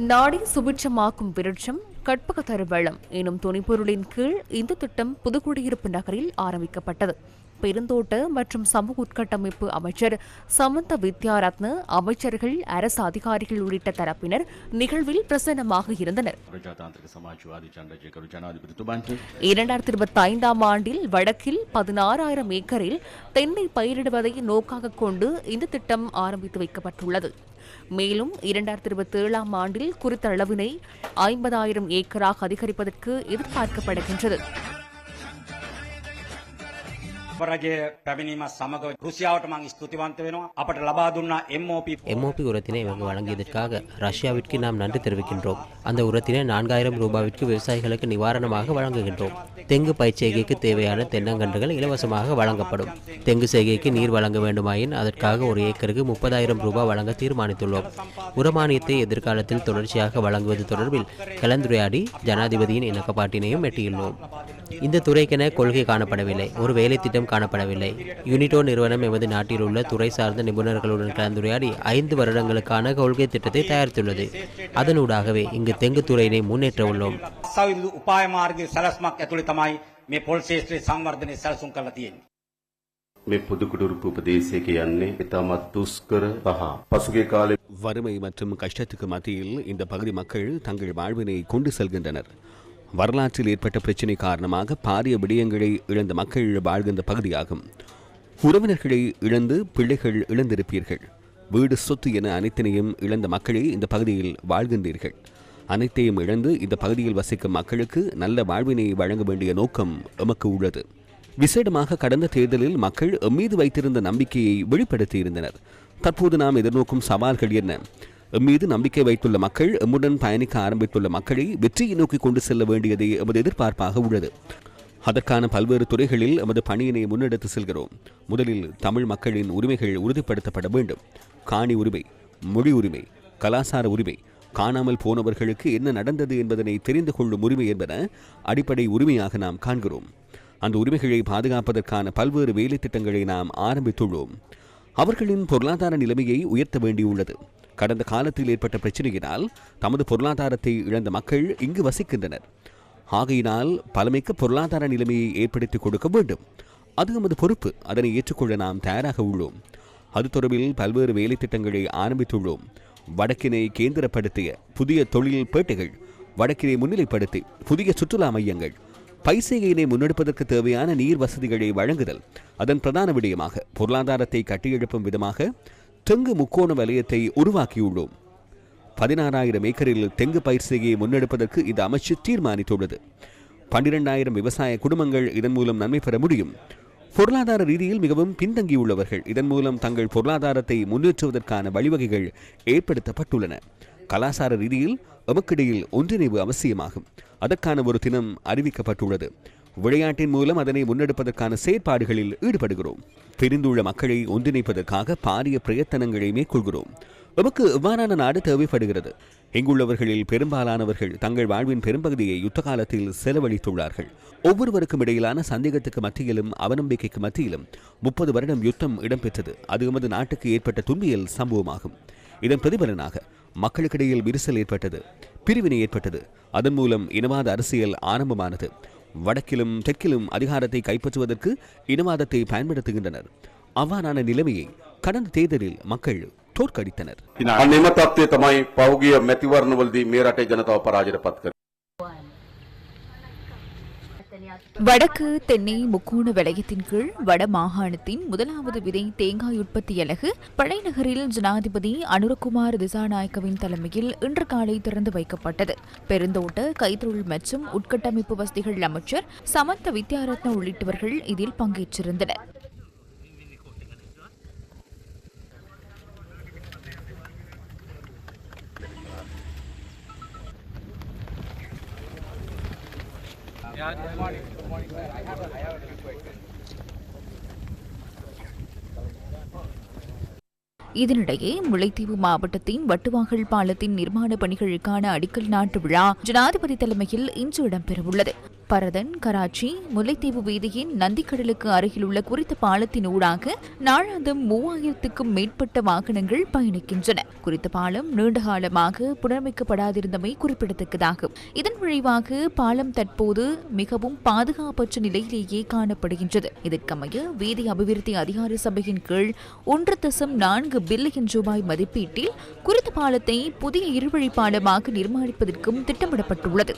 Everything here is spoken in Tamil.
நாடை சுபிட்சமாக்கும் விருட்சம் கற்பக தருவளம் எனும் துணைப்பொருளின் கீழ் இந்த திட்டம் புதுக்குடியிருப்பு நகரில் ஆரம்பிக்கப்பட்டது. பெருந்தோட்ட மற்றும் சமூக உட்கட்டமைப்பு அமைச்சர் சமந்த வித்யாரத்ன அமைச்சர்கள் அரசு அதிகாரிகள் உள்ளிட்ட தரப்பினர் நிகழ்வில் பிரசன்னமாக இருந்தனர். இரண்டாயிரத்தி இருபத்தி ஐந்தாம் ஆண்டில் வடக்கில் பதினாறாயிரம் ஏக்கரில் தென்னை பயிரிடுவதை நோக்காக கொண்டு இந்த திட்டம் ஆரம்பித்து வைக்கப்பட்டுள்ளது. மேலும் இரண்டாயிரத்தி இருபத்தி ஏழாம் ஆண்டில் குறித்த அளவினை ஐம்பதாயிரம் ஏக்கராக அதிகரிப்பதற்கு எதிர்பார்க்கப்படுகின்றது. රජය පැමිණීම සමඟ රුසියාවට මං ස්තුතිවන්ත වෙනවා අපට ලබා දුන්නා MOP எம்ஓபி உரத்தினை இவங்க வழங்கியதற்காக ரஷ்யாவிற்கு நாம் நன்றி தெரிவிக்கின்றோம் அந்த உரத்தினை நான்காயிரம் ரூபாவிற்கு விவசாயிகளுக்கு நிவாரணமாக வழங்குகின்றோம் தெங்கு பயிர்ச்செய்கைக்கு தேவையான தென்னங்கன்றுகள் இலவசமாக வழங்கப்படும் தெங்கு செய்கைக்கு நீர் வழங்க வேண்டுமாயின் அதற்காக ஒரு ஏக்கருக்கு முப்பதாயிரம் ரூபாய் வழங்க தீர்மானித்துள்ளோம் உரமானியத்தை எதிர்காலத்தில் தொடர்ச்சியாக வழங்குவது தொடர்பில் கலந்துரையாடி ஜனாதிபதியின் இணக்கப்பாட்டினையும் எட்டியுள்ளோம் இந்த துறைக்கென கொள்கை காணப்படவில்லை ஒரு வேலை திட்டம் காணப்படவில்லை யூனிட்டோ நிறுவனம் எமது நாட்டில் உள்ள துறை சார்ந்த நிபுணர்களுடன் கலந்துரையாடி ஐந்து வருடங்களுக்கான கொள்கை திட்டத்தை தயாரித்துள்ளது அதனூடாகவே இங்கு தெங்கு துறையினை முன்னேற்ற உள்ளோம் සවිදු උපාය මාර්ග සැලස්මක් ඇතුළි තමයි මේ පොල් ශේත්‍රයේ සංවර්ධනය සැලසුම් කරලා තියෙන්නේ. මේ පුදුකුඩුරුපු උපදේශයක යන්නේ ඉතාමත් දුස්කර පහ. පසුගේ කාලේ வறுமை மற்றும் கஷ்டத்துக்கு மத்தியில் இந்த பகுதி மக்கள் தங்கள் வாழ்வினை கொண்டு செல்கின்றனர் வரலாற்றில் ஏற்பட்ட பிரச்சினை காரணமாக பாரிய விடயங்களை இழந்த மக்கள் வாழ்கின்ற பகுதியாகும். உறவினர்களை இழந்து பிள்ளைகள் இழந்திருப்பீர்கள். வீடு சொத்து என அனைத்தினையும் இழந்த மக்களே இந்த பகுதியில் வாழ்கின்றீர்கள். அனைத்தையும் இழந்து இந்த பகுதியில் வசிக்கும் மக்களுக்கு நல்ல வாழ்வினை வழங்க வேண்டிய நோக்கம் எமக்கு உள்ளது. விசேடமாக கடந்த தேர்தலில் மக்கள் எம்மீது வைத்திருந்த நம்பிக்கையை வெளிப்படுத்தியிருந்தனர். தற்போது நாம் எதிர்நோக்கும் சவால்கள் என்ன? மீது நம்பிக்கை வைத்துள்ள மக்கள் எம்முடன் பயணிக்க ஆரம்பித்துள்ள மக்களை வெற்றியை நோக்கி கொண்டு செல்ல வேண்டியதே எமது எதிர்பார்ப்பாக உள்ளது. அதற்கான பல்வேறு துறைகளில் எமது பணியினை முன்னெடுத்து செல்கிறோம். முதலில் தமிழ் மக்களின் உரிமைகள் உறுதிப்படுத்தப்பட வேண்டும். காணி உரிமை மொழி உரிமை கலாசார உரிமை காணாமல் போனவர்களுக்கு என்ன நடந்தது என்பதனை தெரிந்து கொள்ளும் உரிமை என்பன அடிப்படை உரிமையாக நாம் காண்கிறோம். அந்த உரிமைகளை பாதுகாப்பதற்கான பல்வேறு வேலை திட்டங்களை நாம் ஆரம்பித்துள்ளோம். அவர்களின் பொருளாதார நிலைமையை உயர்த்த வேண்டியுள்ளது. கடந்த காலத்தில் ஏற்பட்ட பிரச்சனையினால் தமது பொருளாதாரத்தை இழந்த மக்கள் இங்கு வசிக்கின்றனர். ஆகையினால் பலமிக்க பொருளாதார நிலைமையை ஏற்படுத்தி கொடுக்க வேண்டும். அது நமது பொறுப்பு. அதனை ஏற்றுக்கொள்ள நாம் தயாராக உள்ளோம். அது தொடர்பில் பல்வேறு வேலை திட்டங்களை ஆரம்பித்துள்ளோம். வடக்கினை கேந்திரப்படுத்திய புதிய தொழில் பேட்டைகள் வடக்கினை முன்னிலைப்படுத்தி புதிய சுற்றுலா மையங்கள் பைசேகையினை முன்னெடுப்பதற்கு தேவையான நீர் வசதிகளை வழங்குதல் அதன் பிரதான விடயமாக பொருளாதாரத்தை கட்டியெழுப்பும் விதமாக தெங்கு முக்கோண வலயத்தை உருவாக்கியுள்ளோம். பதினாறாயிரம் ஏக்கரில் தெங்கு பயிர் செய்கையை முன்னெடுப்பதற்கு இந்த அமைச்சு தீர்மானித்துள்ளது. பன்னிரெண்டாயிரம் விவசாய குடும்பங்கள் இதன் மூலம் நன்மை பெற முடியும். பொருளாதார ரீதியில் மிகவும் பின்தங்கியுள்ளவர்கள். இதன் மூலம் தங்கள் பொருளாதாரத்தை முன்னேற்றுவதற்கான வழிவகைகள் ஏற்படுத்தப்பட்டுள்ளன. கலாசார ரீதியில் எமக்கிடையில் ஒன்றிணைவு அவசியமாகும். அதற்கான ஒரு தினம் அறிவிக்கப்பட்டுள்ளது. விளையாட்டின் மூலம் அதனை முன்னெடுப்பதற்கான செயற்பாடுகளில் ஈடுபடுகிறோம். பிரிந்துள்ள மக்களை ஒன்றிணைப்பதற்காக பாரிய பிரயத்தனங்களை மேற்கொள்கிறோம். எமக்கு எவ்வாறான நாடு தேவைப்படுகிறது? இங்குள்ளவர்களில் பெரும்பாலானவர்கள் தங்கள் வாழ்வின் பெரும்பகுதியை யுத்த காலத்தில் செலவழித்துள்ளார்கள். ஒவ்வொருவருக்கும் இடையிலான சந்தேகத்துக்கு மத்தியிலும் அவநம்பிக்கைக்கு மத்தியிலும் முப்பது வருடம் யுத்தம் இடம்பெற்றது. அது எமது நாட்டுக்கு ஏற்பட்ட துன்பியல் சம்பவமாகும். இதன் பிரதிபலனாக மக்களுக்கிடையில் விரிசல் ஏற்பட்டது பிரிவினை ஏற்பட்டது. அதன் மூலம் இனவாத அரசியல் ஆரம்பமானது. வடக்கிலும் தெற்கிலும் அதிகாரத்தை கைப்பற்றுவதற்கு இனவாதத்தை பயன்படுத்துகின்றனர். அவ்வாறான நிலைமையை கடந்த தேர்தலில் மக்கள் தோற்கடித்தனர். வடக்கு தென்னை முக்கோண வலயத்தின் கீழ் வட மாகாணத்தின் முதலாவது விதை தேங்காய் உற்பத்தி அலகு. பழைநகரில் ஜனாதிபதி அனுரகுமார் திசாநாயக்கவின் தலைமையில் இன்று காலை திறந்து வைக்கப்பட்டது. பெருந்தோட்ட கைத்தொழில் மற்றும் உட்கட்டமைப்பு வசதிகள் அமைச்சர் சமந்த வித்யாரத்ன உள்ளிட்டவர்கள் இதில் பங்கேற்றிருந்தனர். இதனிடையே முல்லைத்தீவு மாவட்டத்தின் வட்டுவாகல் பாலத்தின் நிர்மாண பணிகளுக்கான அடிக்கல் நாட்டு விழா ஜனாதிபதி தலைமையில் இன்று இடம்பெறவுள்ளது. பரதன் கராச்சி முல்லைத்தீவு வீதியின் நந்திக்கடலுக்கு அருகிலுள்ள குறித்த பாலத்தின் ஊடாக நாளாந்தம் மூவாயிரத்துக்கும் மேற்பட்ட வாகனங்கள் பயணிக்கின்றன. குறித்த பாலம் நீண்டகாலமாக புனரமைக்கப்படாதிருந்தமை குறிப்பிடத்தக்கதாகும். இதன் விளைவாக பாலம் தற்போது மிகவும் பாதுகாப்பற்ற நிலையிலேயே காணப்படுகின்றது. இதற்கமைய வீதி அபிவிருத்தி அதிகார சபையின் கீழ் ஒன்று தசம் நான்கு பில்லியன் ரூபாய் மதிப்பீட்டில் குறித்த பாலத்தை புதிய இருவழி பாலமாக நிர்மாணிப்பதற்கும் திட்டமிடப்பட்டுள்ளது.